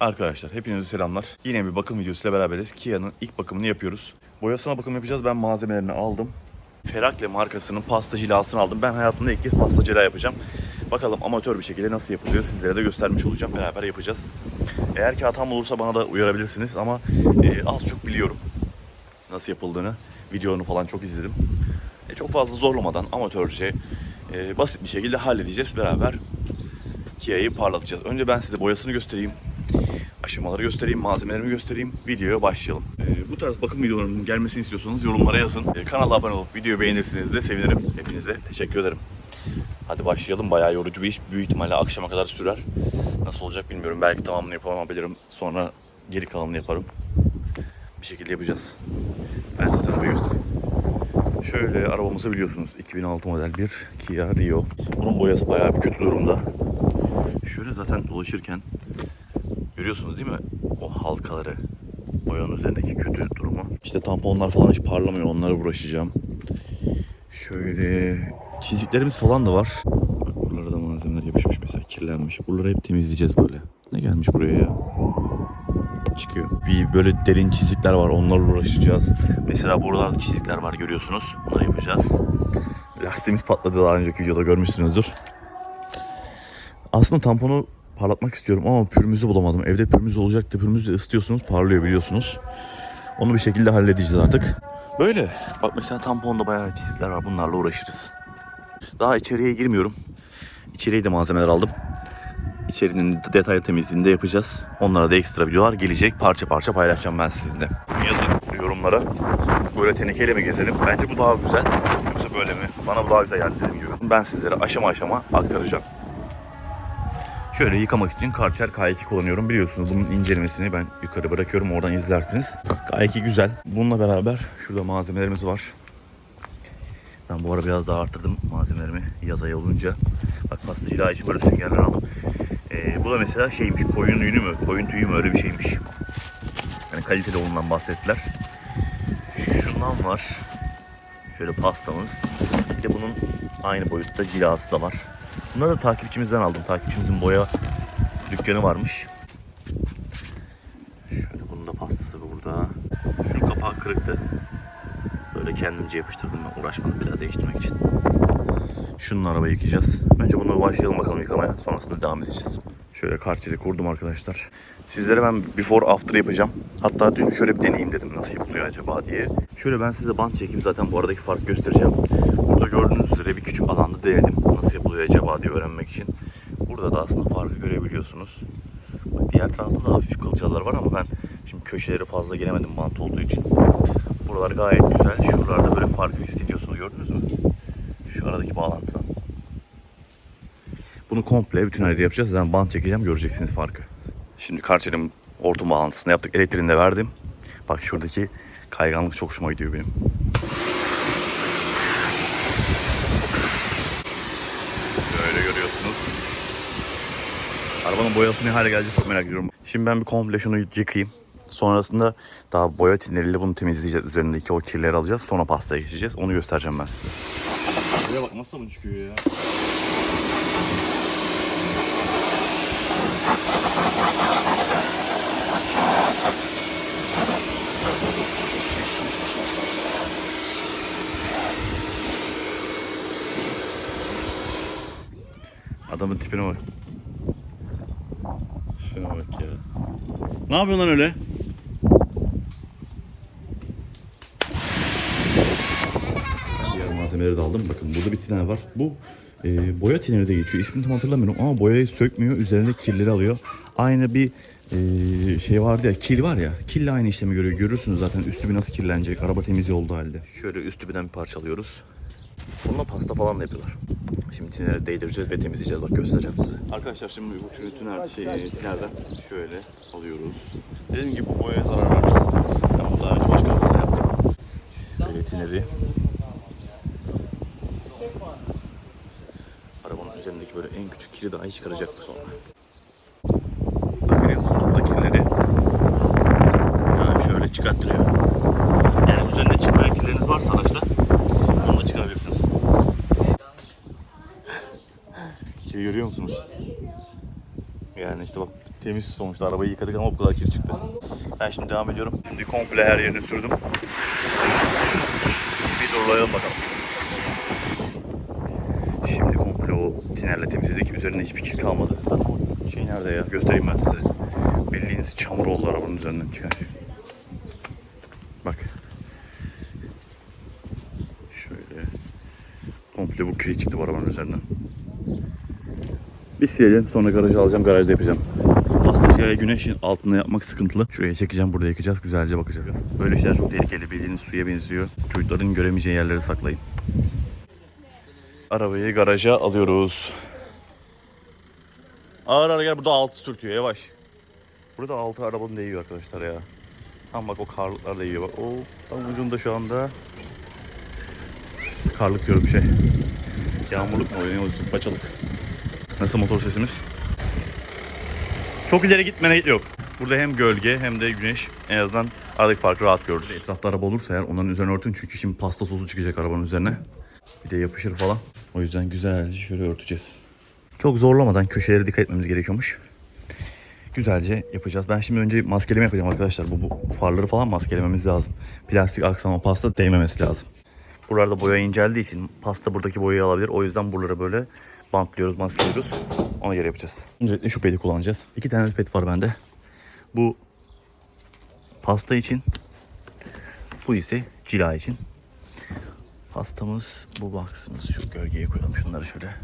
Arkadaşlar hepinize selamlar. Yine bir bakım videosuyla beraberiz. Kia'nın ilk bakımını yapıyoruz. Boyasına bakım yapacağız. Ben malzemelerini aldım. Ferakle markasının pasta cilasını aldım. Ben hayatımda ilk kez pasta cila yapacağım. Bakalım amatör bir şekilde nasıl yapılıyor sizlere de göstermiş olacağım. Beraber yapacağız. Eğer ki hatam olursa bana da uyarabilirsiniz ama e, az çok biliyorum nasıl yapıldığını. Videolarını falan çok izledim. E, çok fazla zorlamadan amatörce e, basit bir şekilde halledeceğiz beraber. Kia'yı parlatacağız. Önce ben size boyasını göstereyim. Aşamaları göstereyim, malzemelerimi göstereyim. Videoya başlayalım. Ee, bu tarz bakım videolarının gelmesini istiyorsanız yorumlara yazın. Ee, kanala abone olup videoyu beğenirseniz de sevinirim. Hepinize teşekkür ederim. Hadi başlayalım. Bayağı yorucu bir iş. Büyük ihtimalle akşama kadar sürer. Nasıl olacak bilmiyorum. Belki tamamını yapamabilirim. Sonra geri kalanını yaparım. Bir şekilde yapacağız. Ben size arabayı göstereyim. Şöyle arabamızı biliyorsunuz. 2006 model bir Kia Rio. Bunun boyası bayağı bir kötü durumda. Şöyle zaten dolaşırken görüyorsunuz değil mi? O halkaları. Boyanın üzerindeki kötü durumu. İşte tamponlar falan hiç parlamıyor. Onlara uğraşacağım. Şöyle çiziklerimiz falan da var. Bak buralara da malzemeler yapışmış mesela kirlenmiş. Buraları hep temizleyeceğiz böyle. Ne gelmiş buraya ya? Çıkıyor. Bir böyle derin çizikler var. Onlarla uğraşacağız. Mesela buralarda çizikler var görüyorsunuz. Bunları yapacağız. Lastiğimiz patladı daha önceki videoda görmüşsünüzdür. Aslında tamponu parlatmak istiyorum ama pürümüzü bulamadım. Evde pürümüz olacaktı. Pürümüzü de ısıtıyorsunuz parlıyor biliyorsunuz. Onu bir şekilde halledeceğiz artık. Böyle. Bak mesela tamponda bayağı çizikler var. Bunlarla uğraşırız. Daha içeriye girmiyorum. İçeriye de malzemeler aldım. İçerinin detaylı temizliğini de yapacağız. Onlara da ekstra videolar gelecek. Parça parça paylaşacağım ben sizinle. Yazın yorumlara. Böyle tenekeyle mi gezelim? Bence bu daha güzel. Yoksa böyle mi? Bana bu daha güzel geldi dediğim gibi. Ben sizlere aşama aşama aktaracağım. Şöyle yıkamak için Karcher K2 kullanıyorum. Biliyorsunuz bunun incelemesini ben yukarı bırakıyorum. Oradan izlersiniz. K2 güzel. Bununla beraber şurada malzemelerimiz var. Ben bu ara biraz daha arttırdım malzemelerimi yaz ayı olunca. Bak pastacılığa için böyle süngerler aldım. Ee, bu da mesela şeymiş koyun yünü mü koyun tüyü mü öyle bir şeymiş. Yani kaliteli olduğundan bahsettiler. Şundan var. Şöyle pastamız. Bir de bunun aynı boyutta cilası da var. Bunları da takipçimizden aldım. Takipçimizin boya dükkanı varmış. Şöyle bunun da pastası burada. Şunun kapağı kırıktı. Böyle kendimce yapıştırdım ben uğraşmadım bir daha değiştirmek için. Şunun arabayı yıkayacağız. Önce bunu başlayalım bakalım yıkamaya. Sonrasında devam edeceğiz. Şöyle karteli kurdum arkadaşlar. Sizlere ben before after yapacağım. Hatta dün şöyle bir deneyeyim dedim nasıl yapılıyor acaba diye. Şöyle ben size bant çekeyim zaten bu aradaki farkı göstereceğim. Burada gördüğünüz üzere bir küçük alanda denedim nasıl yapılıyor acaba diye öğrenmek için. Burada da aslında farkı görebiliyorsunuz. Bak diğer tarafta da hafif kılcalar var ama ben şimdi köşeleri fazla gelemedim bant olduğu için. Buralar gayet güzel. Şuralarda böyle farkı hissediyorsunuz gördünüz mü? Şu aradaki bağlantıdan. Bunu komple bütün ayrı yapacağız. Ben bant çekeceğim göreceksiniz farkı. Şimdi karşıya hortum bağlantısını yaptık. Elektriğini de verdim. Bak şuradaki kayganlık çok hoşuma gidiyor benim. Böyle görüyorsunuz. Arabanın boyası ne hale gelecek çok merak ediyorum. Şimdi ben bir komple şunu yıkayayım. Sonrasında daha boya tinleriyle bunu temizleyeceğiz. Üzerindeki o kirleri alacağız. Sonra pastaya geçeceğiz. Onu göstereceğim ben size. Buraya bak nasıl sabun çıkıyor ya. Adamın tipine bak. Şuna bak ya. Ne yapıyorsun lan öyle? Diğer malzemeleri de aldım. Bakın burada bir tiner var. Bu e, boya tineri de geçiyor. İsmini tam hatırlamıyorum ama boyayı sökmüyor. Üzerinde kirleri alıyor. Aynı bir e, şey vardı ya kil var ya. Kille aynı işlemi görüyor. Görürsünüz zaten üstü bir nasıl kirlenecek. Araba temizliği olduğu halde. Şöyle üstü birden bir parçalıyoruz. Bununla pasta falan da yapıyorlar. Şimdi tineri değdireceğiz ve temizleyeceğiz. Bak göstereceğim size. Arkadaşlar şimdi bu tünel, tünel şey, tinerden şöyle alıyoruz. Dediğim gibi bu boyaya zarar vermez. Ben daha önce başka yaptım. Şöyle tineri. Arabanın üzerindeki böyle en küçük kiri dahi çıkaracak bu sonra. Bak görüyor musun? Burada kirleri. Yani şöyle çıkarttırıyor. Yani üzerinde çıkmayan kirleriniz varsa araçta onu da çıkarabilirsiniz. Kiri görüyor musunuz? Yani işte bak Temiz sonuçta arabayı yıkadık ama bu kadar kir çıktı. Ben şimdi devam ediyorum. Şimdi komple her yerini sürdüm. Bir zorlayalım bakalım. Şimdi komple o tinerle temizledik. Üzerinde hiçbir kir kalmadı. Zaten o şey nerede ya? Göstereyim ben size. Bildiğiniz çamur oldu arabanın üzerinden çıkan şey. Bak. Şöyle. Komple bu kiri çıktı bu arabanın üzerinden. Bir silelim sonra garajı alacağım garajda yapacağım. Pastacıya güneşin altında yapmak sıkıntılı. Şuraya çekeceğim burada yakacağız güzelce bakacağız. Böyle şeyler çok tehlikeli bildiğiniz suya benziyor. Çocukların göremeyeceği yerleri saklayın. Arabayı garaja alıyoruz. Ağır ağır gel burada altı sürtüyor yavaş. Burada altı arabanın değiyor arkadaşlar ya. Tam bak o karlıklar değiyor bak. O tam ucunda şu anda. Karlık diyorum şey. Yağmurluk mu ne oluyor? Paçalık. Nasıl motor sesimiz? Çok ileri gitmene yok. Burada hem gölge hem de güneş en azından aradaki farkı rahat görürüz. Etrafta araba olursa eğer onların üzerine örtün çünkü şimdi pasta sosu çıkacak arabanın üzerine. Bir de yapışır falan. O yüzden güzelce şöyle örteceğiz. Çok zorlamadan köşelere dikkat etmemiz gerekiyormuş. Güzelce yapacağız. Ben şimdi önce maskeleme yapacağım arkadaşlar. Bu, bu farları falan maskelememiz lazım. Plastik aksama pasta değmemesi lazım. Buralarda boya inceldiği için pasta buradaki boyayı alabilir. O yüzden buraları böyle bantlıyoruz, maskeliyoruz. Ona göre yapacağız. Öncelikle şu pedi kullanacağız. İki tane pet var bende. Bu pasta için. Bu ise cila için. Pastamız bu box'ımız. Şu gölgeye koyalım şunları şöyle.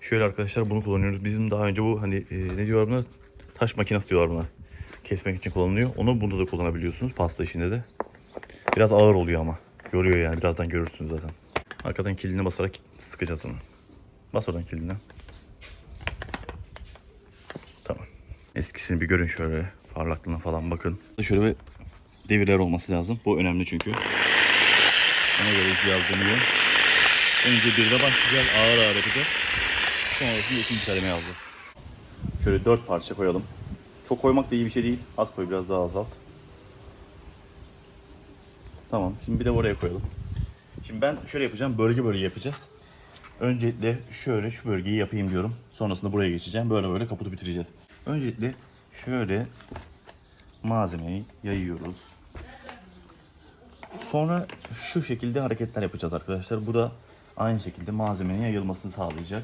Şöyle arkadaşlar bunu kullanıyoruz. Bizim daha önce bu hani e, ne diyorlar buna? Taş makinesi diyorlar buna. Kesmek için kullanılıyor. Onu bunda da kullanabiliyorsunuz pasta işinde de. Biraz ağır oluyor ama. Yoruyor yani. Birazdan görürsünüz zaten. Arkadan kilidine basarak sıkacağız onu. Bas oradan kilidine. Tamam. Eskisini bir görün şöyle. Parlaklığına falan bakın. Şöyle bir devirler olması lazım. Bu önemli çünkü. Ona göre dönüyor. Önce bir de başlayacağız. Ağır ağır yapacağız. Sonrasında ikinci kademeye alacağız. Şöyle dört parça koyalım. Çok koymak da iyi bir şey değil. Az koy biraz daha azalt. Tamam. Şimdi bir de oraya koyalım. Şimdi ben şöyle yapacağım. Bölge bölge yapacağız. Öncelikle şöyle şu bölgeyi yapayım diyorum. Sonrasında buraya geçeceğim. Böyle böyle kaputu bitireceğiz. Öncelikle şöyle malzemeyi yayıyoruz. Sonra şu şekilde hareketler yapacağız arkadaşlar. Bu da aynı şekilde malzemenin yayılmasını sağlayacak.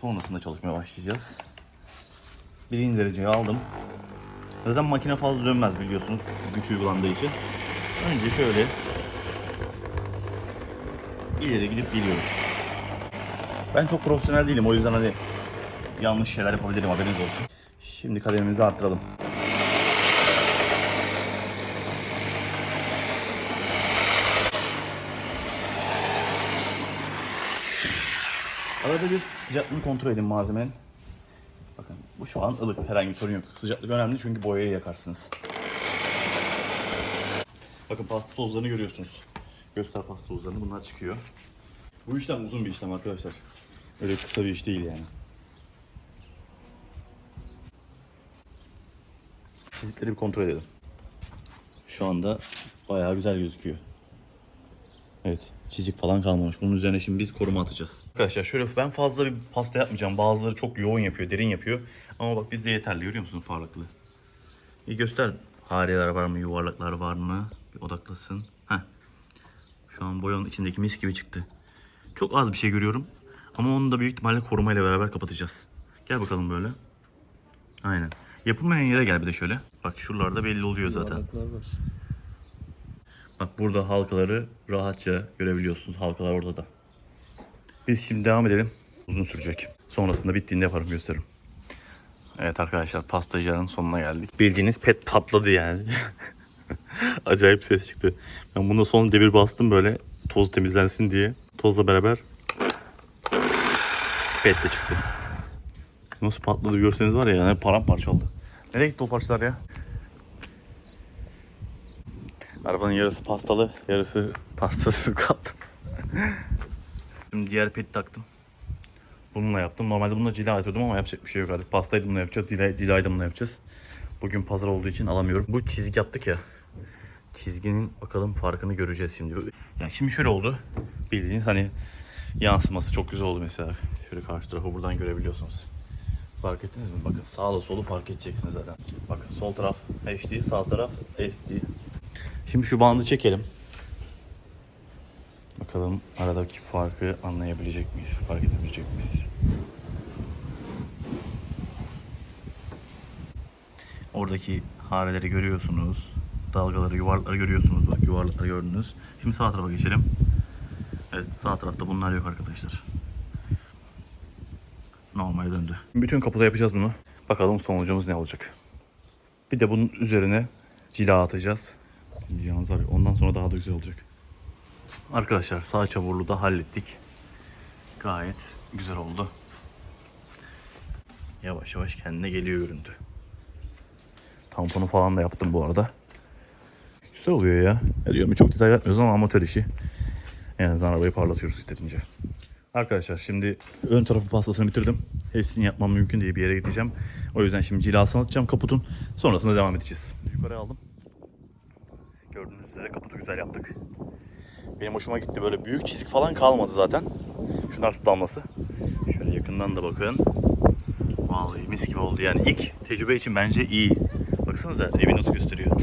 Sonrasında çalışmaya başlayacağız. Birinci dereceyi aldım. Zaten makine fazla dönmez biliyorsunuz güç uygulandığı için. Önce şöyle ileri gidip geliyoruz. Ben çok profesyonel değilim o yüzden hani yanlış şeyler yapabilirim haberiniz olsun. Şimdi kademimizi arttıralım. Arada bir sıcaklığını kontrol edin malzemenin. Bakın bu şu an ılık herhangi bir sorun yok. Sıcaklık önemli çünkü boyayı yakarsınız. Bakın pasta tozlarını görüyorsunuz. Göster pasta tozlarını bunlar çıkıyor. Bu işlem uzun bir işlem arkadaşlar. Öyle kısa bir iş değil yani. Çizikleri bir kontrol edelim. Şu anda bayağı güzel gözüküyor. Evet çizik falan kalmamış. Bunun üzerine şimdi biz koruma atacağız. Arkadaşlar şöyle ben fazla bir pasta yapmayacağım. Bazıları çok yoğun yapıyor, derin yapıyor. Ama bak bizde yeterli görüyor musunuz farklı. Bir göster hariyeler var mı, yuvarlaklar var mı? Bir odaklasın. Heh. Şu an boyanın içindeki mis gibi çıktı. Çok az bir şey görüyorum. Ama onu da büyük ihtimalle korumayla beraber kapatacağız. Gel bakalım böyle. Aynen. Yapılmayan yere gel bir de şöyle. Bak şuralarda belli oluyor zaten. Yuvarlaklar var. Bak burada halkaları rahatça görebiliyorsunuz. Halkalar orada da. Biz şimdi devam edelim. Uzun sürecek. Sonrasında bittiğinde yaparım gösteririm. Evet arkadaşlar pastacıların sonuna geldik. Bildiğiniz pet patladı yani. Acayip ses çıktı. Ben bunda son devir bastım böyle toz temizlensin diye. Tozla beraber pet de çıktı. Nasıl patladı görseniz var ya yani paramparça oldu. Nereye gitti o parçalar ya? Arabanın yarısı pastalı, yarısı pastasız kaldı. Şimdi diğer peti taktım. Bununla yaptım. Normalde bununla cila yapıyordum ama yapacak bir şey yok artık. Pastayı da bununla yapacağız, cila, cilayı da bununla yapacağız. Bugün pazar olduğu için alamıyorum. Bu çizik yaptık ya. Çizginin bakalım farkını göreceğiz şimdi. Yani şimdi şöyle oldu. Bildiğiniz hani yansıması çok güzel oldu mesela. Şöyle karşı tarafı buradan görebiliyorsunuz. Fark ettiniz mi? Bakın sağla solu fark edeceksiniz zaten. Bakın sol taraf HD, sağ taraf SD. Şimdi şu bandı çekelim. Bakalım aradaki farkı anlayabilecek miyiz? Fark edebilecek miyiz? Oradaki hareleri görüyorsunuz. Dalgaları, yuvarlakları görüyorsunuz. Bak yuvarlakları gördünüz. Şimdi sağ tarafa geçelim. Evet sağ tarafta bunlar yok arkadaşlar. Normale döndü. Bütün kapıda yapacağız bunu. Bakalım sonucumuz ne olacak. Bir de bunun üzerine cila atacağız. Cilamız var ondan sonra daha da güzel olacak. Arkadaşlar sağ çamurlu da hallettik. Gayet güzel oldu. Yavaş yavaş kendine geliyor görüntü. Tamponu falan da yaptım bu arada. Güzel oluyor ya. Ya diyorum çok detay yapmıyoruz ama amatör işi. En azından arabayı parlatıyoruz yeterince. Arkadaşlar şimdi ön tarafı pastasını bitirdim. Hepsini yapmam mümkün değil bir yere gideceğim. O yüzden şimdi cilasını atacağım kaputun. Sonrasında devam edeceğiz. Yukarı aldım. Üzere kaputu güzel yaptık. Benim hoşuma gitti. Böyle büyük çizik falan kalmadı zaten. Şunlar su damlası. Şöyle yakından da bakın. Vallahi mis gibi oldu. Yani ilk tecrübe için bence iyi. Baksanıza evi nasıl gösteriyor.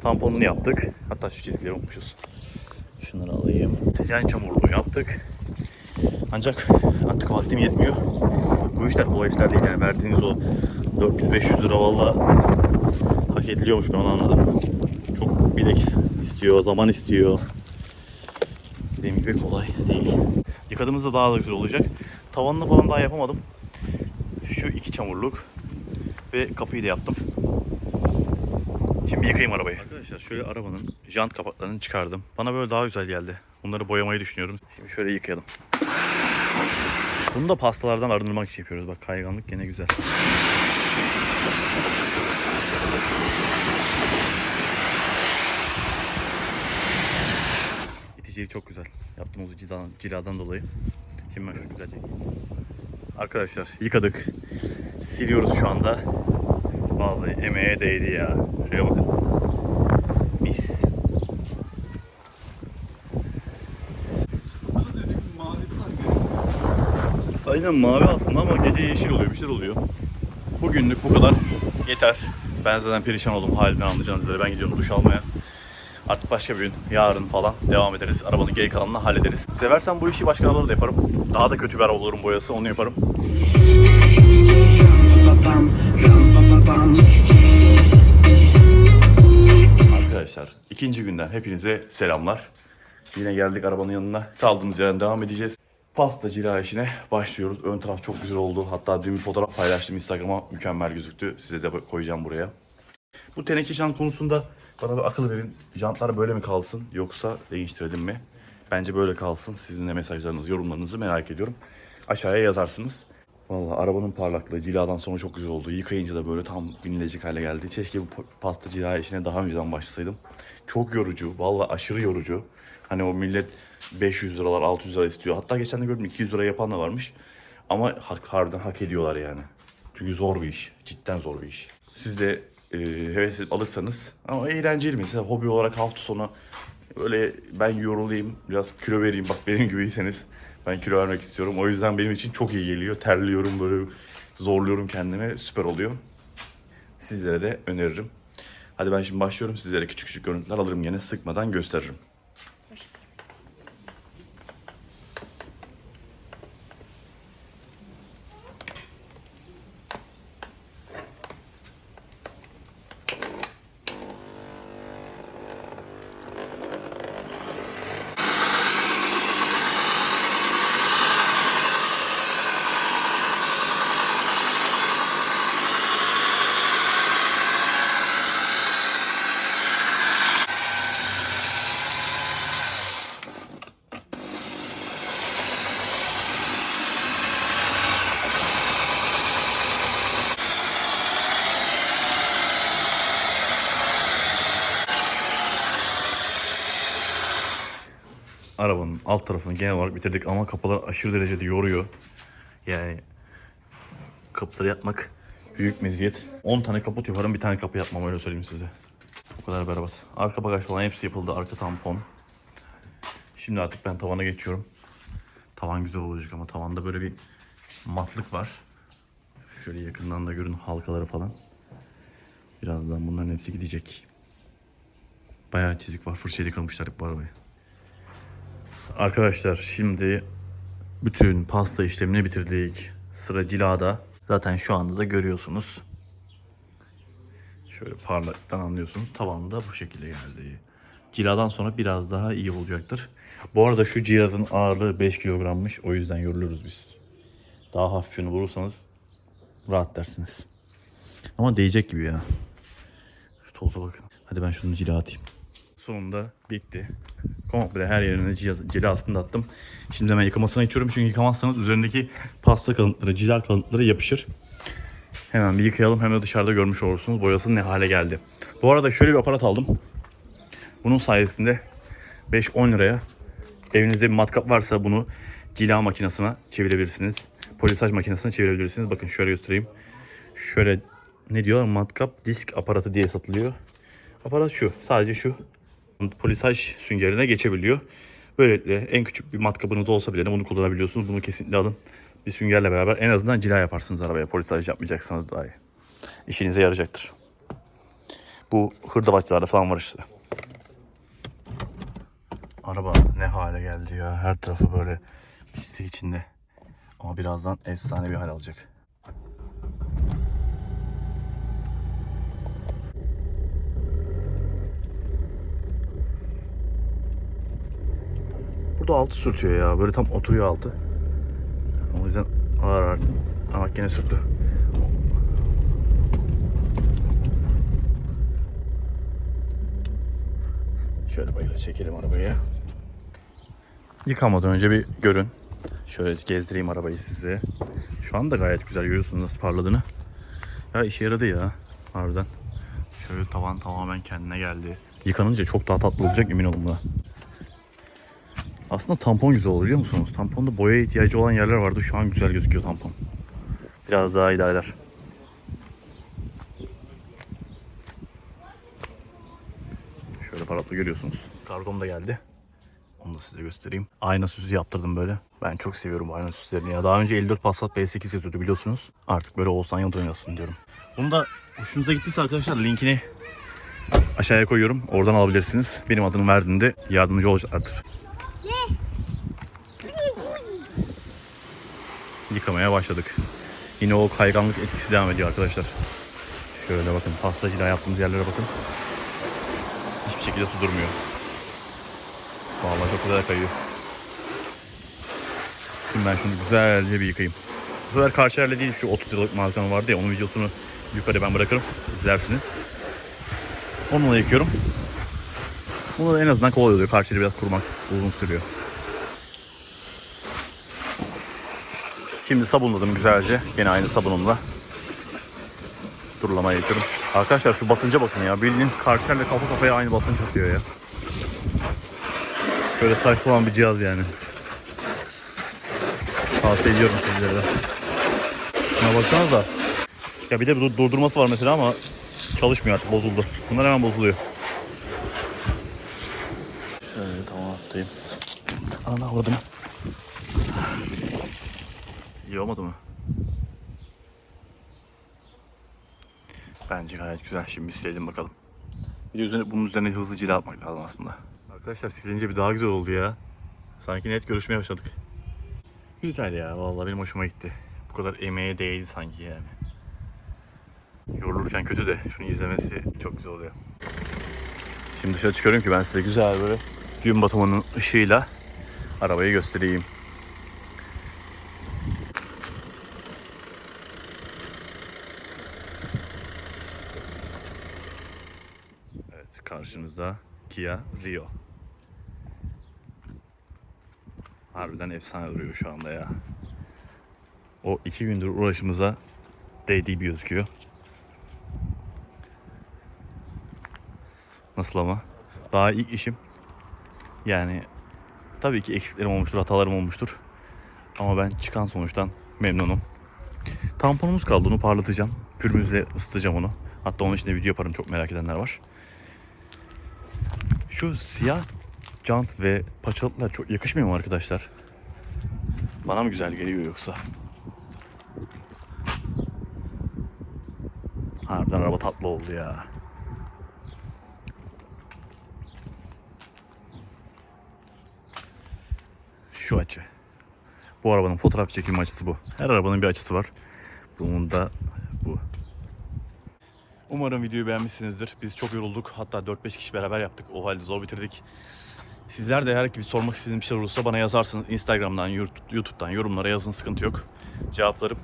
Tamponunu yaptık. Hatta şu çizgileri unutmuşuz. Şunları alayım. Yani çamurluğu yaptık. Ancak artık vaktim yetmiyor. Bu işler kolay işler değil yani verdiğiniz o 400-500 lira valla hak ediliyormuş ben onu anladım. Bilek istiyor, zaman istiyor. Dediğim gibi kolay değil. Yıkadığımızda daha da güzel olacak. Tavanını falan daha yapamadım. Şu iki çamurluk ve kapıyı da yaptım. Şimdi yıkayayım arabayı. Arkadaşlar şöyle arabanın jant kapaklarını çıkardım. Bana böyle daha güzel geldi. Bunları boyamayı düşünüyorum. Şimdi şöyle yıkayalım. Bunu da pastalardan arındırmak için yapıyoruz. Bak kayganlık gene güzel. İticiliği çok güzel. Yaptığımız ciladan, ciladan dolayı. Şimdi ben şunu güzelce Arkadaşlar yıkadık. Siliyoruz şu anda. Vallahi emeğe değdi ya. Şuraya bakın. Mis. Aynen mavi aslında ama gece yeşil oluyor. Bir şeyler oluyor. Bugünlük bu kadar. Yeter. Ben zaten perişan oldum halimden anlayacağınız üzere. Ben gidiyorum duş almaya. Artık başka bir gün, yarın falan devam ederiz. Arabanın geri kalanını hallederiz. Seversen bu işi başka arabalarda da yaparım. Daha da kötü bir araba bulurum boyası, onu yaparım. Arkadaşlar ikinci günden hepinize selamlar. Yine geldik arabanın yanına. Kaldığımız yerden devam edeceğiz. Pasta cila işine başlıyoruz. Ön taraf çok güzel oldu. Hatta dün bir fotoğraf paylaştım Instagram'a. Mükemmel gözüktü. Size de koyacağım buraya. Bu teneke jant konusunda bana bir akıl verin. Jantlar böyle mi kalsın yoksa değiştirelim mi? Bence böyle kalsın. Sizin de mesajlarınızı, yorumlarınızı merak ediyorum. Aşağıya yazarsınız. Vallahi arabanın parlaklığı ciladan sonra çok güzel oldu. Yıkayınca da böyle tam binilecek hale geldi. Keşke bu pasta cila işine daha önceden başlasaydım. Çok yorucu. Vallahi aşırı yorucu. Hani o millet 500 liralar 600 lira istiyor. Hatta geçen de gördüm 200 lira yapan da varmış. Ama hak, harbiden hak ediyorlar yani. Çünkü zor bir iş. Cidden zor bir iş. Siz de e, heves alırsanız ama eğlenceli mesela hobi olarak hafta sonu öyle ben yorulayım biraz kilo vereyim bak benim gibiyseniz ben kilo vermek istiyorum. O yüzden benim için çok iyi geliyor. Terliyorum böyle zorluyorum kendimi süper oluyor. Sizlere de öneririm. Hadi ben şimdi başlıyorum. Sizlere küçük küçük görüntüler alırım yine sıkmadan gösteririm. Arabanın alt tarafını genel olarak bitirdik ama kapılar aşırı derecede yoruyor. Yani kapıları yapmak büyük meziyet. 10 tane kaput yaparım bir tane kapı yapmam öyle söyleyeyim size. O kadar berbat. Arka bagaj falan hepsi yapıldı. Arka tampon. Şimdi artık ben tavana geçiyorum. Tavan güzel olacak ama tavanda böyle bir matlık var. Şöyle yakından da görün halkaları falan. Birazdan bunların hepsi gidecek. Bayağı çizik var. Fırçayla yıkamışlar bu arabayı. Arkadaşlar şimdi bütün pasta işlemini bitirdik. Sıra cilada. Zaten şu anda da görüyorsunuz. Şöyle parlaktan anlıyorsunuz. Tavanı da bu şekilde geldi. Ciladan sonra biraz daha iyi olacaktır. Bu arada şu cihazın ağırlığı 5 kilogrammış. O yüzden yoruluyoruz biz. Daha hafifini bulursanız rahat dersiniz. Ama değecek gibi ya. Şu toza bakın. Hadi ben şunu cila atayım. Sonunda bitti. Komple her yerine cila, aslında attım. Şimdi hemen yıkamasına geçiyorum. Çünkü yıkamazsanız üzerindeki pasta kalıntıları, cila kalıntıları yapışır. Hemen bir yıkayalım hem de dışarıda görmüş olursunuz boyası ne hale geldi. Bu arada şöyle bir aparat aldım. Bunun sayesinde 5-10 liraya evinizde bir matkap varsa bunu cila makinesine çevirebilirsiniz. Polisaj makinesine çevirebilirsiniz. Bakın şöyle göstereyim. Şöyle ne diyor matkap disk aparatı diye satılıyor. Aparat şu sadece şu polisaj süngerine geçebiliyor. Böylelikle en küçük bir matkabınız olsa bile de bunu kullanabiliyorsunuz. Bunu kesinlikle alın. Bir süngerle beraber en azından cila yaparsınız arabaya. Polisaj yapmayacaksanız daha iyi. İşinize yarayacaktır. Bu hırdavatçılarda falan var işte. Araba ne hale geldi ya. Her tarafı böyle pislik içinde. Ama birazdan efsane bir hal alacak. Burada altı sürtüyor ya. Böyle tam oturuyor altı. O yüzden ağır ağır. Ama gene sürttü. Şöyle böyle çekelim arabayı. Yıkamadan önce bir görün. Şöyle gezdireyim arabayı size. Şu anda gayet güzel görüyorsunuz nasıl parladığını. Ya işe yaradı ya harbiden. Şöyle tavan tamamen kendine geldi. Yıkanınca çok daha tatlı olacak emin olun buna. Aslında tampon güzel olur biliyor musunuz? Tamponda boya ihtiyacı olan yerler vardı. Şu an güzel gözüküyor tampon. Biraz daha idare. Şöyle paratla görüyorsunuz. Kargom da geldi. Onu da size göstereyim. Ayna süsü yaptırdım böyle. Ben çok seviyorum ayna süslerini ya. Daha önce 54 Passat B8 yazıyordu biliyorsunuz. Artık böyle Oğuzhan Yıldırım yazsın diyorum. Bunu da hoşunuza gittiyse arkadaşlar linkini aşağıya koyuyorum. Oradan alabilirsiniz. Benim adımı verdiğinde yardımcı olacaklardır. Yıkamaya başladık. Yine o kayganlık etkisi devam ediyor arkadaşlar. Şöyle bakın pastacıyla yaptığımız yerlere bakın. Hiçbir şekilde su durmuyor. Vallahi çok güzel kayıyor. Şimdi ben şunu güzelce bir yıkayayım. Bu sefer karşı yerle değil şu 30 yıllık malzeme vardı ya onun videosunu yukarı ben bırakırım. İzlersiniz. Onunla yıkıyorum. Bunu en azından kolay oluyor. Karşıya biraz kurumak uzun sürüyor. Şimdi sabunladım güzelce. Yine aynı sabunumla. Durulamaya geçiyorum. Arkadaşlar şu basınca bakın ya. Bildiğiniz karşılarla kafa kafaya aynı basınç atıyor ya. Böyle saçma olan bir cihaz yani. Tavsiye ediyorum sizlere de. Şuna baksanız da. Ya bir de dur- durdurması var mesela ama çalışmıyor artık bozuldu. Bunlar hemen bozuluyor. Şöyle tamam attayım. Ana vurdum. İyi olmadı mı? Bence gayet güzel. Şimdi silelim bakalım. Bir de üzerine, bunun üzerine hızlı cila atmak lazım aslında. Arkadaşlar silince bir daha güzel oldu ya. Sanki net görüşmeye başladık. Güzel ya vallahi benim hoşuma gitti. Bu kadar emeğe değdi sanki yani. Yorulurken kötü de şunu izlemesi çok güzel oluyor. Şimdi dışarı çıkıyorum ki ben size güzel böyle gün batımının ışığıyla arabayı göstereyim. Evet karşınızda Kia Rio. Harbiden efsane duruyor şu anda ya. O iki gündür uğraşımıza değdiği bir gözüküyor. Nasıl ama? Daha ilk işim. Yani tabii ki eksiklerim olmuştur, hatalarım olmuştur. Ama ben çıkan sonuçtan memnunum. Tamponumuz kaldı, onu parlatacağım. Pürmüzle ısıtacağım onu. Hatta onun için de video yaparım çok merak edenler var. Şu siyah jant ve paçalıklar çok yakışmıyor mu arkadaşlar? Bana mı güzel geliyor yoksa? Harbiden araba tatlı oldu ya. Şu açı. Bu arabanın fotoğraf çekilme açısı bu. Her arabanın bir açısı var. Bunun da bu. Umarım videoyu beğenmişsinizdir. Biz çok yorulduk. Hatta 4-5 kişi beraber yaptık. O halde zor bitirdik. Sizler de eğer ki bir sormak istediğiniz bir şey olursa bana yazarsınız. Instagram'dan, YouTube'dan yorumlara yazın sıkıntı yok. Cevaplarım.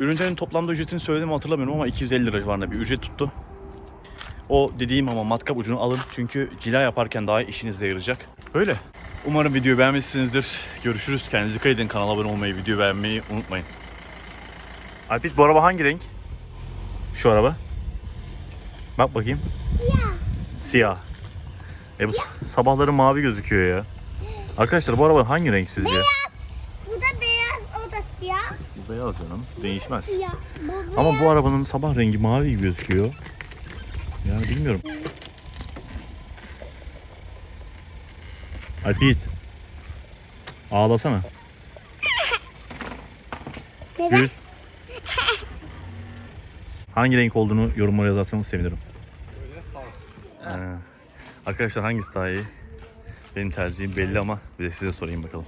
Ürünlerin toplamda ücretini söyledim hatırlamıyorum ama 250 lira civarında bir ücret tuttu. O dediğim ama matkap ucunu alın çünkü cila yaparken daha işinize yarayacak. Öyle. Umarım videoyu beğenmişsinizdir. Görüşürüz. Kendinize dikkat edin. Kanala abone olmayı, video beğenmeyi unutmayın. Alpit bu araba hangi renk? Şu araba. Bak bakayım. Siyah. Siyah. E bu sabahları mavi gözüküyor ya. Arkadaşlar bu araba hangi renk sizce? Bu da beyaz, o da siyah. Bu beyaz canım. Değişmez. Siyah. Bu Ama bu arabanın sabah rengi mavi gibi gözüküyor. Yani bilmiyorum. Alpit. Ağlasana. Neden? Gül. Hangi renk olduğunu yorumlara yazarsanız sevinirim. Ee, arkadaşlar hangisi daha iyi? Benim tercihim belli ama bir de size sorayım bakalım.